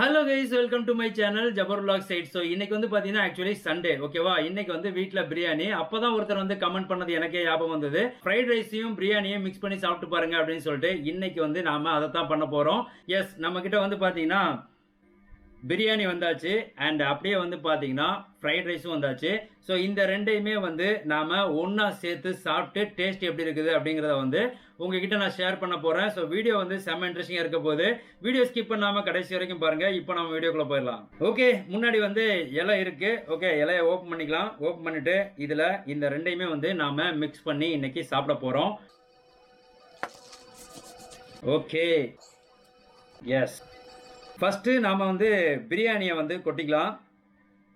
Hello guys welcome to my channel Jabar vlog சைட் so இன்னைக்கு வந்து பார்த்தீங்கன்னா ஆக்சுவலி சண்டே ஓகேவா இன்னைக்கு வந்து வீட்டில் பிரியாணி. அப்போ தான் ஒருத்தர் வந்து கமெண்ட் பண்ணது எனக்கே ஞாபகம் வந்தது. ஃப்ரைட் ரைஸையும் பிரியாணியும் மிக்ஸ் பண்ணி சாப்பிட்டு பாருங்க அப்படின்னு சொல்லிட்டு இன்னைக்கு வந்து நாம அதை தான் பண்ண போகிறோம் எஸ் நம்ம கிட்ட வந்து பார்த்தீங்கன்னா பிரியாணி வந்தாச்சு அண்ட் அப்படியே வந்து பார்த்தீங்கன்னா ஃப்ரைட் ரைஸும் வந்தாச்சு. ஸோ இந்த ரெண்டையுமே வந்து நாம் ஒன்றா சேர்த்து சாப்பிட்டு டேஸ்ட் எப்படி இருக்குது அப்படிங்கிறத வந்து உங்ககிட்ட நான் ஷேர் பண்ண போகிறேன் ஸோ வீடியோ வந்து செம்ம இன்ட்ரெஸ்டிங்காக இருக்க போது வீடியோ ஸ்கிப் பண்ணாமல் கடைசி வரைக்கும் பாருங்கள் இப்போ நம்ம வீடியோக்குள்ளே போயிடலாம். ஓகே முன்னாடி வந்து இலை இருக்குது ஓகே இலையை ஓப்பன் பண்ணிக்கலாம். ஓப்பன் பண்ணிவிட்டு இதில் இந்த ரெண்டையுமே வந்து நாம் மிக்ஸ் பண்ணி இன்றைக்கி சாப்பிட போகிறோம் ஓகே எஸ் ஃபஸ்ட்டு நாம் வந்து பிரியாணியை வந்து கொட்டிக்கலாம்.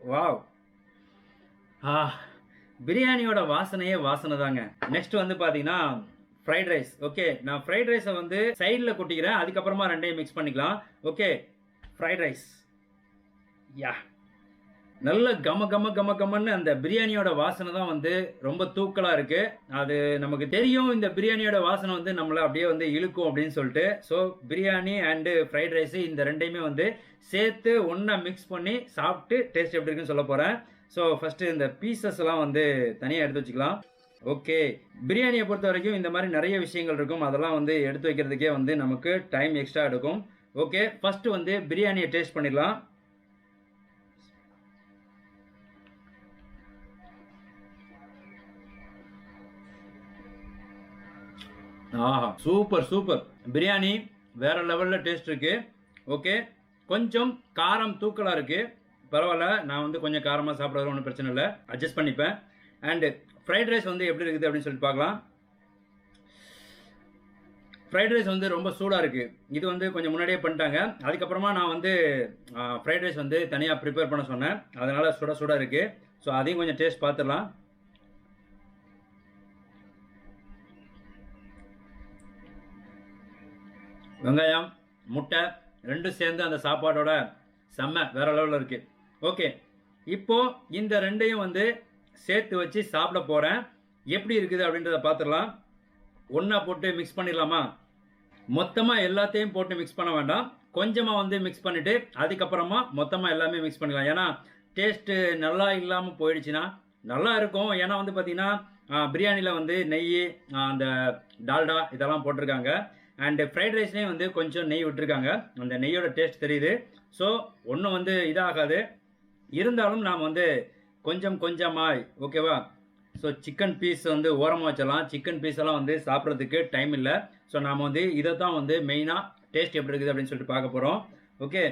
வாவ் ஆ பிரியாணியோட வாசனையே வாசனை தாங்க. நெக்ஸ்ட் வந்து பார்த்தீங்கன்னா ஃப்ரைட் ரைஸ் ஓகே நான் ஃப்ரைட் ரைஸை வந்து சைடில் கொட்டிக்கிறேன். அதுக்கப்புறமா ரெண்டையும் மிக்ஸ் பண்ணிக்கலாம். ஓகே ஃப்ரைட் ரைஸ் யா நல்ல கம கம கம கமன்னு அந்த பிரியாணியோட வாசனை தான் வந்து ரொம்ப தூக்கலாக இருக்கு. அது நமக்கு தெரியும் இந்த பிரியாணியோட வாசனை வந்து நம்மளை அப்படியே வந்து இழுக்கும் அப்படின்னு சொல்லிட்டு. So biryani and fried rice இந்த ரெண்டையுமே வந்து சேர்த்து ஒன்றா மிக்ஸ் பண்ணி சாப்பிட்டு டேஸ்ட் எப்படி இருக்குன்னு சொல்ல போகிறேன் ஸோ ஃபஸ்ட்டு இந்த பீசஸ் எல்லாம் வந்து தனியாக எடுத்து வச்சுக்கலாம். ஓகே பிரியாணியை பொறுத்த வரைக்கும் இந்த மாதிரி நிறைய விஷயங்கள் இருக்கும். அதெல்லாம் வந்து எடுத்து வைக்கிறதுக்கே வந்து நமக்கு டைம் எக்ஸ்ட்ரா எடுக்கும். ஓகே ஃபஸ்ட்டு வந்து பிரியாணியை டேஸ்ட் பண்ணிடலாம். ஆஹா சூப்பர் சூப்பர் பிரியாணி வேற லெவலில் டேஸ்ட் இருக்கு. ஓகே கொஞ்சம் காரம் தூக்கலாக இருக்கு. பரவாயில்ல நான் வந்து கொஞ்சம் காரமாக சாப்பிட்றது ஒன்றும் பிரச்சனை இல்லை. அட்ஜஸ்ட் பண்ணிப்பேன். அண்டு ஃப்ரைட் ரைஸ் வந்து எப்படி இருக்குது அப்படின்னு சொல்லிட்டு பார்க்கலாம். ஃப்ரைட் ரைஸ் வந்து ரொம்ப சூடாக இருக்குது இது வந்து கொஞ்சம் முன்னாடியே பண்ணிட்டாங்க. அதுக்கப்புறமா நான் வந்து ஃப்ரைட் ரைஸ் வந்து தனியாக ப்ரிப்பேர் பண்ண சொன்னேன். அதனால் சுட சுட இருக்குது ஸோ அதையும் கொஞ்சம் டேஸ்ட் பார்த்துடலாம். வெங்காயம் முட்டை ரெண்டும் சேர்ந்து அந்த சாப்பாடோட செம்ம வேற லெவலில் இருக்கு. ஓகே. இப்போ இந்த ரெண்டையும் வந்து சேர்த்து வச்சு சாப்பிட போகிறேன் எப்படி இருக்குது அப்படின்றத பார்த்துடலாம் ஒன்றா போட்டு மிக்ஸ் பண்ணிடலாமா? மொத்தமாக எல்லாத்தையும் போட்டு மிக்ஸ் பண்ண வேண்டாம். கொஞ்சமாக வந்து மிக்ஸ் பண்ணிவிட்டு அதுக்கப்புறமா மொத்தமாக எல்லாமே மிக்ஸ் பண்ணிடலாம் ஏன்னா டேஸ்ட்டு நல்லா இல்லாமல் போயிடுச்சுன்னா நல்லா இருக்கும். ஏன்னா வந்து பார்த்திங்கன்னா பிரியாணியில் வந்து நெய் அந்த டால்டா இதெல்லாம் போட்டிருக்காங்க. அண்டு ஃப்ரைட் ரைஸ்லேயும் வந்து கொஞ்சம் நெய் விட்டுருக்காங்க. அந்த நெய்யோட டேஸ்ட் தெரியுது. ஸோ ஒன்றும் வந்து இதாகாது. இருந்தாலும் நாம் வந்து கொஞ்சம் கொஞ்சமாய் ஓகேவா ஸோ சிக்கன் பீஸ் வந்து ஓரமாக வச்சிடலாம். சிக்கன் பீஸ் எல்லாம் வந்து சாப்பிட்றதுக்கு டைம் இல்லை. ஸோ நாம் வந்து இதை தான் வந்து மெயினாக டேஸ்ட் எப்படி இருக்குது அப்படின்னு சொல்லிட்டு பார்க்க போகிறோம் ஓகே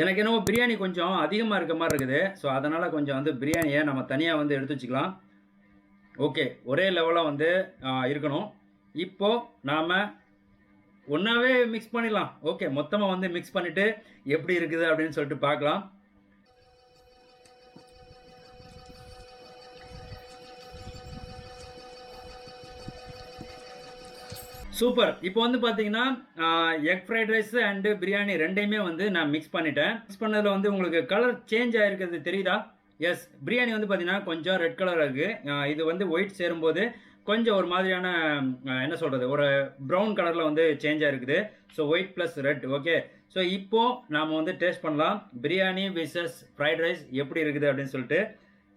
எனக்கு என்னவோ பிரியாணி கொஞ்சம் அதிகமாக இருக்க மாதிரி இருக்குது. ஸோ அதனால் கொஞ்சம் வந்து பிரியாணியை நம்ம தனியாக வந்து எடுத்து வச்சுக்கலாம். ஓகே ஒரே லெவலாக வந்து இருக்கணும். இப்போ நாம் ஒன்றாவே மிக்ஸ் பண்ணிடலாம். ஓகே மொத்தமாக வந்து மிக்ஸ் பண்ணிவிட்டு எப்படி இருக்குது அப்படின்னு சொல்லிட்டு பார்க்கலாம். சூப்பர் இப்போ வந்து பார்த்தீங்கன்னா egg fried rice and biryani ரெண்டையுமே வந்து நான் மிக்ஸ் பண்ணிட்டேன். மிக்ஸ் பண்ணதில் வந்து உங்களுக்கு கலர் சேஞ்ச் ஆகிருக்கிறது தெரியுதா? எஸ் பிரியாணி வந்து பார்த்தீங்கன்னா கொஞ்சம் ரெட் கலர் இருக்குது இது வந்து ஒயிட் சேரும்போது கொஞ்சம் ஒரு மாதிரியான என்ன சொல்கிறது ஒரு ப்ரௌன் கலரில் வந்து சேஞ்சாக இருக்குது. So white plus red okay so இப்போது நாம் வந்து டேஸ்ட் பண்ணலாம். பிரியாணி விசஸ் ஃப்ரைட் ரைஸ் எப்படி இருக்குது அப்படின்னு சொல்லிட்டு.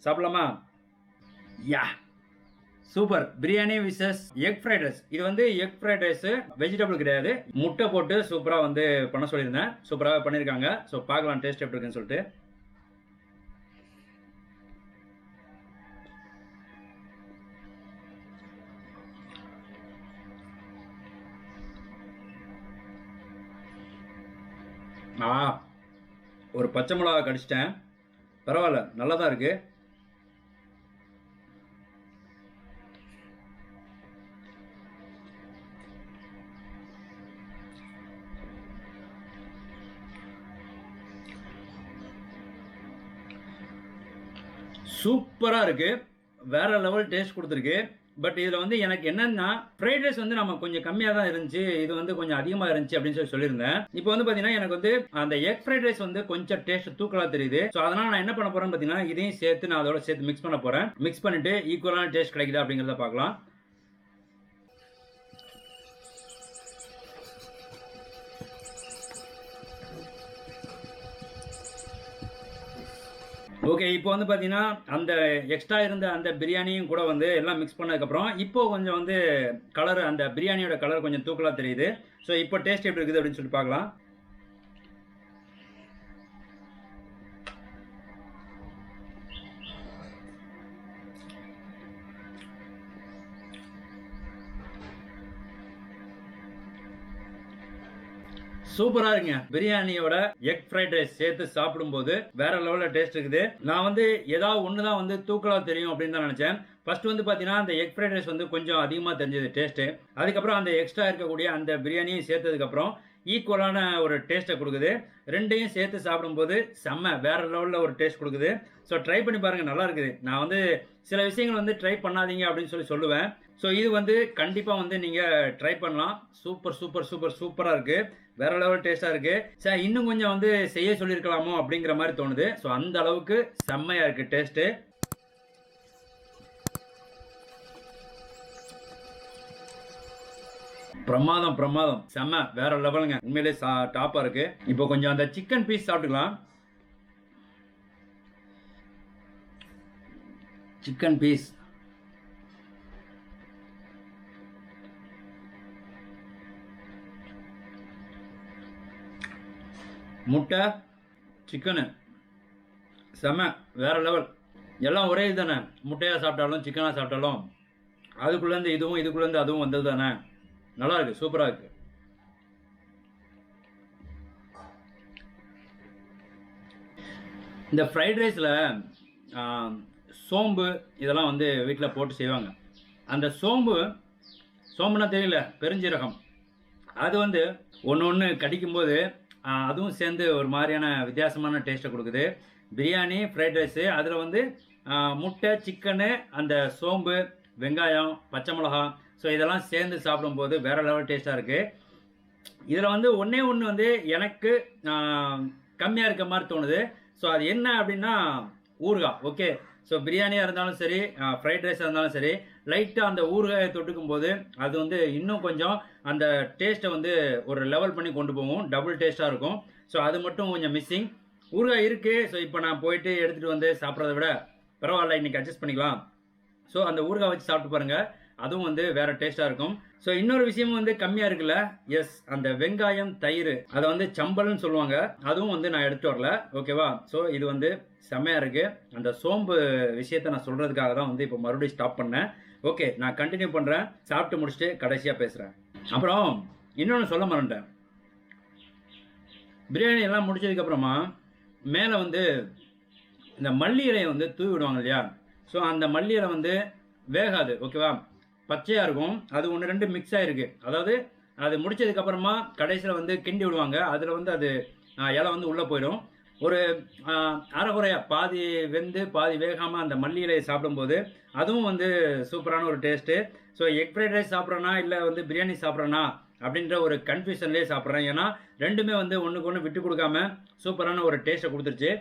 சாப்பிடலாமா? Yeah super biryani versus egg fried rice இது வந்து எக் ஃப்ரைட் ரைஸ் வெஜிடபிள் கிடையாது. முட்டை போட்டு சூப்பராக வந்து பண்ண சொல்லியிருந்தேன். சூப்பராக பண்ணியிருக்காங்க. ஸோ பார்க்கலாம் டேஸ்ட் எப்படி இருக்குன்னு சொல்லிட்டு. ஒரு பச்சை மிளகா கடிச்சிட்டேன். பரவாயில்ல நல்லா தான் இருக்குது சூப்பராக இருக்குது வேற லெவல் டேஸ்ட் கொடுத்துருக்கு. பட் இதில் வந்து எனக்கு என்னன்னா ஃப்ரைட் ரைஸ் வந்து நம்ம கொஞ்சம் கம்மியாக தான் இருந்துச்சு இது வந்து கொஞ்சம் அதிகமாக இருந்துச்சு அப்படின்னு சொல்லி சொல்லியிருந்தேன். இப்போ வந்து பார்த்தீங்கன்னா எனக்கு வந்து அந்த எக் ஃப்ரைட் ரைஸ் வந்து கொஞ்சம் டேஸ்ட் தூக்கலாக தெரியுது. ஸோ அதனால் நான் என்ன பண்ண போகிறேன் பார்த்தீங்கன்னா இதையும் சேர்த்து நான் அதோட சேர்த்து மிக்ஸ் பண்ண போறேன். மிக்ஸ் பண்ணிட்டு ஈக்குவலான டேஸ்ட் கிடைக்குதா அப்படிங்கிறத பார்க்கலாம். ஓகே இப்போ வந்து பார்த்தீங்கன்னா அந்த எக்ஸ்ட்ரா இருந்த அந்த பிரியாணியும் கூட வந்து எல்லாம் மிக்ஸ் பண்ணதுக்கப்புறம் இப்போ கொஞ்சம் வந்து கலர் அந்த பிரியாணியோட கலர் கொஞ்சம் தூக்கலாக தெரியுது. ஸோ இப்போ டேஸ்ட் எப்படி இருக்குது அப்படின்னு சொல்லி பார்க்கலாம். சூப்பரா இருக்குங்க. பிரியாணியோட எக் ஃப்ரைட் ரைஸ் சேர்த்து சாப்பிடும்போது வேற லெவல்ல டேஸ்ட் இருக்குது. நான் வந்து ஏதாவது ஒன்று தான் வந்து தூக்கலா தெரியும் அப்படின்னு தான் நினைச்சேன். ஃபர்ஸ்ட் வந்து பார்த்தீங்கன்னா அந்த எக் ஃப்ரைட் ரைஸ் வந்து கொஞ்சம் அதிகமாக தெரிஞ்சது டேஸ்ட்டு அதுக்கப்புறம் அந்த எக்ஸ்ட்ரா இருக்கக்கூடிய அந்த பிரியாணியும் சேர்த்ததுக்கப்புறம் ஈக்குவலான ஒரு டேஸ்ட்டை கொடுக்குது. ரெண்டையும் சேர்த்து சாப்பிடும்போது செம்ம வேற லெவலில் ஒரு டேஸ்ட் கொடுக்குது. ஸோ ட்ரை பண்ணி பாருங்கள் நல்லா இருக்குது. நான் வந்து சில விஷயங்கள் வந்து ட்ரை பண்ணாதீங்க அப்படின்னு சொல்லி சொல்லுவேன். ஸோ இது வந்து கண்டிப்பாக வந்து நீங்கள் ட்ரை பண்ணலாம். சூப்பர் சூப்பர் சூப்பர் சூப்பராக இருக்குது வேற லெவல் டேஸ்ட்டாக இருக்குது சார் இன்னும் கொஞ்சம் வந்து செய்ய சொல்லியிருக்கலாமோ அப்படிங்கிற மாதிரி தோணுது. ஸோ அந்த அளவுக்கு செம்மையாக இருக்குது டேஸ்ட்டு பிரமாதம் பிரமாதம். செம்ம. வேற லெவலுங்க உண்மையிலே சா டாப்பாக இருக்கு. இப்போ கொஞ்சம் அந்த சிக்கன் பீஸ் சாப்பிட்டுக்கலாம். சிக்கன் பீஸ் முட்டை சிக்கனு செம வேறு லெவல் எல்லாம் ஒரே இது தானே முட்டையாக சாப்பிட்டாலும் சிக்கனாக சாப்பிட்டாலும் அதுக்குள்ளேருந்து இதுவும் இதுக்குள்ளேருந்து அதுவும் வந்தது தானே நல்லாயிருக்கு சூப்பராக இருக்குது இந்த ஃப்ரைட் ரைஸில் சோம்பு இதெல்லாம் வந்து வீட்டில் போட்டு செய்வாங்க. அந்த சோம்பு சோம்புனா தெரியல பெருஞ்சீரகம். அது வந்து ஒன்று ஒன்று கடிக்கும்போது அதுவும் சேர்ந்து ஒரு மாதிரியான வித்தியாசமான டேஸ்ட்டை கொடுக்குது. பிரியாணி ஃப்ரைட் ரைஸு அதில் வந்து முட்டை சிக்கனு அந்த சோம்பு வெங்காயம் பச்சை மிளகா ஸோ இதெல்லாம் சேர்ந்து சாப்பிடும்போது வேற லெவல் டேஸ்ட்டாக இருக்குது இதில் வந்து ஒன்றே ஒன்று வந்து எனக்கு கம்மியாக இருக்க மாதிரி தோணுது. ஸோ அது என்ன அப்படின்னா ஊறுகாய் ஓகே ஸோ பிரியாணியாக இருந்தாலும் சரி ஃப்ரைட் ரைஸாக இருந்தாலும் சரி லைட்டாக அந்த ஊறுகாயை தொட்டுக்கும் போது அது வந்து இன்னும் கொஞ்சம் அந்த டேஸ்ட்டை வந்து ஒரு லெவல் பண்ணி கொண்டு போகும். டபுள் டேஸ்ட்டாக இருக்கும். ஸோ அது மட்டும் கொஞ்சம் மிஸ்ஸிங் ஊறுகாய் இருக்குது ஸோ இப்போ நான் போயிட்டு எடுத்துகிட்டு வந்து சாப்பிட்றத விட பரவாயில்ல இன்றைக்கி அட்ஜஸ்ட் பண்ணிக்கலாம். ஸோ அந்த ஊறுகாய் வச்சு சாப்பிட்டு பாருங்கள் அதுவும் வந்து வேறு டேஸ்ட்டாக இருக்கும். ஸோ இன்னொரு விஷயமும் வந்து கம்மியாக இருக்குல்ல? எஸ் அந்த வெங்காயம் தயிர். அதை வந்து சம்பல்னு சொல்லுவாங்க. அதுவும் வந்து நான் எடுத்துட்டு வரல. ஓகேவா ஸோ இது வந்து செம்மையாக இருக்குது அந்த சோம்பு விஷயத்த நான் சொல்கிறதுக்காக தான் வந்து இப்போ மறுபடியும் ஸ்டாப் பண்ணேன். ஓகே நான் கண்டினியூ பண்ணுறேன் சாப்பிட்டு முடிச்சுட்டு கடைசியாக பேசுகிறேன் அப்புறம் இன்னொன்று சொல்ல மறந்துட்டேன். பிரியாணி எல்லாம் முடிச்சதுக்கப்புறமா மேலே வந்து இந்த மல்லி இலையை வந்து தூவி விடுவாங்க இல்லையா? ஸோ அந்த மல்லி இலை வந்து வேகாது ஓகேவா பச்சையாக இருக்கும். அது ஒன்று ரெண்டு மிக்ஸ் ஆகிருக்கு அதாவது அது முடிச்சதுக்கப்புறமா கடைசியில் வந்து கிண்டி விடுவாங்க. அதில் வந்து அது இலை வந்து உள்ளே போயிடும். ஒரு ஆ, அரைகுறையா பாதி வெந்து பாதி வேகாமல் அந்த மல்லி இலையை சாப்பிடும்போது அதுவும் வந்து சூப்பரான ஒரு taste. So egg fried rice சாப்பிட்றேனா இல்லை வந்து பிரியாணி சாப்பிட்றேனா அப்படின்ற ஒரு கன்ஃபியூஷன்லேயே சாப்பிட்றேன். ஏன்னா ரெண்டுமே வந்து ஒன்றுக்கு ஒன்று விட்டு கொடுக்காம சூப்பரான ஒரு டேஸ்ட்டை கொடுத்துருச்சு.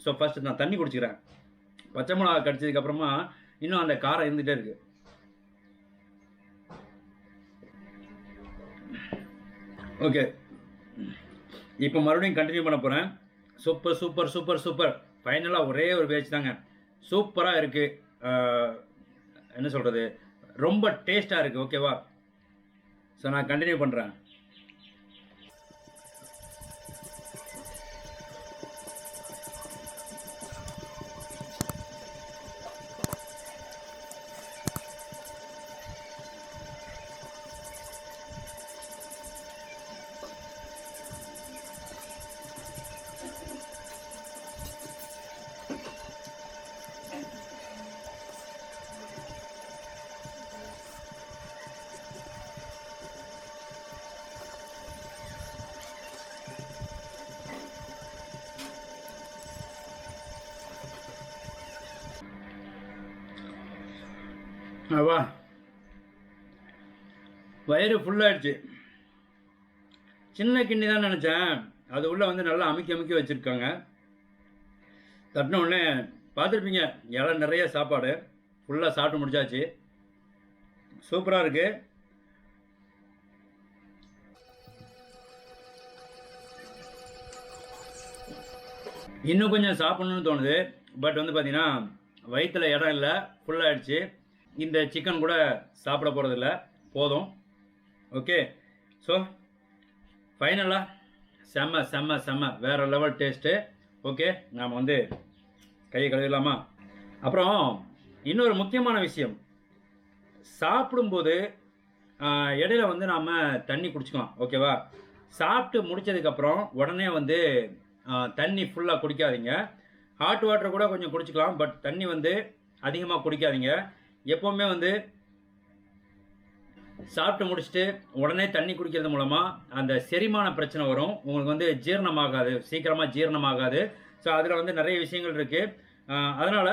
ஸோ ஃபஸ்ட்டு நான் தண்ணி குடிச்சிக்கிறேன். பச்சை மிளகா கடிச்சதுக்கப்புறமா இன்னும் அந்த காரம் இருந்துகிட்டே இருக்குது ஓகே. இப்போ மறுபடியும் கண்டினியூ பண்ண போகிறேன் சூப்பர் சூப்பர் சூப்பர் சூப்பர் ஃபைனலாக ஒரே ஒரு பேச்சு தாங்க. சூப்பராக இருக்குது என்ன சொல்கிறது ரொம்ப டேஸ்ட்டாக இருக்குது ஓகேவா ஸோ நான் கண்டினியூ பண்ணுறேன் வா. வயிறு ஃபுல்லாகிடுச்சு சின்ன கிண்ணி தான் நினச்சேன். அது உள்ளே வந்து நல்லா அமைக்க அமைக்க வச்சுருக்காங்க. தட்டின உடனே பார்த்துருப்பீங்க இலை நிறைய சாப்பாடு. ஃபுல்லாக சாப்பிட்டு முடிச்சாச்சு. சூப்பராக இருக்குது இன்னும் கொஞ்சம் சாப்பிட்ணுன்னு தோணுது. பட் வந்து பார்த்திங்கன்னா வயிற்றில் இடம் இல்லை. ஃபுல்லாகிடுச்சு இந்த சிக்கன் கூட சாப்பிட போகிறதில்ல போதும். ஓகே ஸோ ஃபைனலாக செம்ம செம்ம செம்ம. வேறு லெவல் டேஸ்ட்டு ஓகே நாம் வந்து கையை கழுவிடலாமா? அப்புறம் இன்னொரு முக்கியமான விஷயம். சாப்பிடும்போது இடையில வந்து நாம் தண்ணி குடிச்சுக்கலாம். ஓகேவா சாப்பிட்டு முடிச்சதுக்கப்புறம் உடனே வந்து தண்ணி ஃபுல்லாக குடிக்காதீங்க. ஹாட் வாட்டர் கூட கொஞ்சம் குடிச்சிக்கலாம். பட் தண்ணி வந்து அதிகமாக குடிக்காதீங்க. எப்போவுமே வந்து சாப்பிட்டு முடிச்சுட்டு உடனே தண்ணி குடிக்கிறது மூலமாக அந்த செரிமான பிரச்சனை வரும். உங்களுக்கு வந்து ஜீரணமாகாது. சீக்கிரமாக ஜீரணமாகாது. ஸோ அதில் வந்து நிறைய விஷயங்கள் இருக்குது அதனால்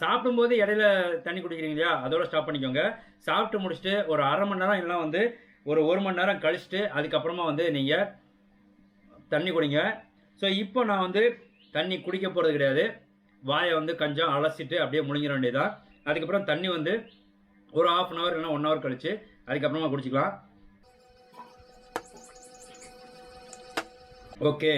சாப்பிடும்போது இடையில தண்ணி குடிக்கிறீங்க இல்லையா? அதோட ஸ்டாப் பண்ணிக்கோங்க. சாப்பிட்டு முடிச்சுட்டு ஒரு அரை மணி நேரம் இல்லைனா வந்து ஒரு ஒரு மணி நேரம் கழிச்சுட்டு அதுக்கப்புறமா வந்து நீங்கள் தண்ணி குடிங்க. ஸோ இப்போ நான் வந்து தண்ணி குடிக்க போகிறது கிடையாது. வாயை வந்து கொஞ்சம் அலசிட்டு அப்படியே முழுங்கிற வேண்டியதான் அதுக்கப்புறம் தண்ணி வந்து ஒரு ஆஃப் அன் ஹவர் இல்லைனா ஒன் ஹவர் கழிச்சு அதுக்கப்புறமா குடிச்சிக்கலாம். ஓகே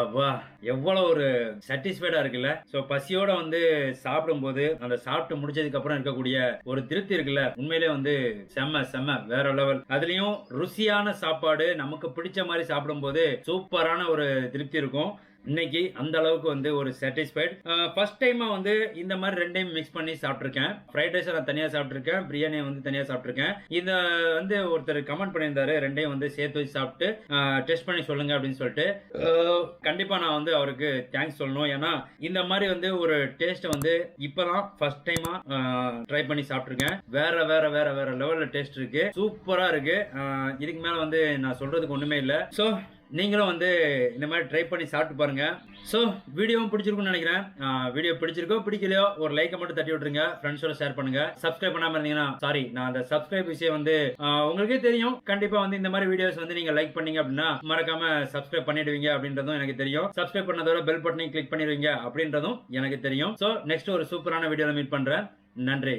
அப்பா எவ்வளோ ஒரு சாட்டிஸ்ஃபைடாக இருக்குல்ல. ஸோ பசியோட வந்து சாப்பிடும்போது அந்த சாப்பிட்டு முடிச்சதுக்கு அப்புறம் இருக்கக்கூடிய ஒரு திருப்தி இருக்குல்ல. உண்மையிலே வந்து செம்ம செம்ம வேற லெவல் அதுலேயும் ருசியான சாப்பாடு நமக்கு பிடிச்ச மாதிரி சாப்பிடும்போது சூப்பரான ஒரு திருப்தி இருக்கும். இன்னைக்கு அந்த அளவுக்கு வந்து ஒரு சாட்டிஸ்ஃபைட் ஃபர்ஸ்ட் டைமா வந்து இந்த மாதிரி ரெண்டையும் மிக்ஸ் பண்ணி சாப்பிட்ருக்கேன் ஃப்ரைட் ரைஸ் நான் தனியாக சாப்பிட்ருக்கேன் பிரியாணி வந்து தனியாக சாப்பிட்ருக்கேன் இதை வந்து ஒருத்தர் கமெண்ட் பண்ணியிருந்தாரு. ரெண்டையும் வந்து சேர்த்து வச்சு சாப்பிட்டு டெஸ்ட் பண்ணி சொல்லுங்க அப்படின்னு சொல்லிட்டு. கண்டிப்பாக நான் வந்து அவருக்கு தேங்க்ஸ் சொல்லணும். ஏன்னா இந்த மாதிரி வந்து ஒரு டேஸ்ட்டை வந்து இப்போதான் ஃபர்ஸ்ட் டைமா ட்ரை பண்ணி சாப்பிட்ருக்கேன் வேற வேற வேற வேற லெவலில் டேஸ்ட் இருக்கு. சூப்பராக இருக்கு. இதுக்கு மேலே வந்து நான் சொல்றதுக்கு ஒன்றுமே இல்லை. ஸோ நீங்களும் வந்து இந்த மாதிரி ட்ரை பண்ணி சாப்பிட்டு பாருங்கள் ஸோ வீடியோவும் பிடிச்சிருக்கும்னு நினைக்கிறேன். வீடியோ பிடிச்சிருக்கோ பிடிக்கலையோ ஒரு லைக்கை மட்டும் தட்டி விட்டுருங்க. ஃப்ரெண்ட்ஸோட ஷேர் பண்ணுங்க. சப்ஸ்கிரைப் பண்ணாமல் இருந்தீங்கன்னா சாரி நான் அந்த சப்ஸ்கிரைப் விஷயம் வந்து உங்களுக்கே தெரியும். கண்டிப்பாக வந்து இந்த மாதிரி வீடியோஸ் வந்து நீங்கள் லைக் பண்ணீங்க அப்படின்னா மறக்காம சப்ஸ்கிரைப் பண்ணிடுவீங்க அப்படின்றதும் எனக்கு தெரியும். சப்ஸ்கிரைப் பண்ணதோட பெல் பட்டனையும் கிளிக் பண்ணிடுவீங்க அப்படின்றதும் எனக்கு தெரியும். ஸோ நெக்ஸ்ட் ஒரு சூப்பரான வீடியோவில் மீட் பண்ணுறேன் நன்றி.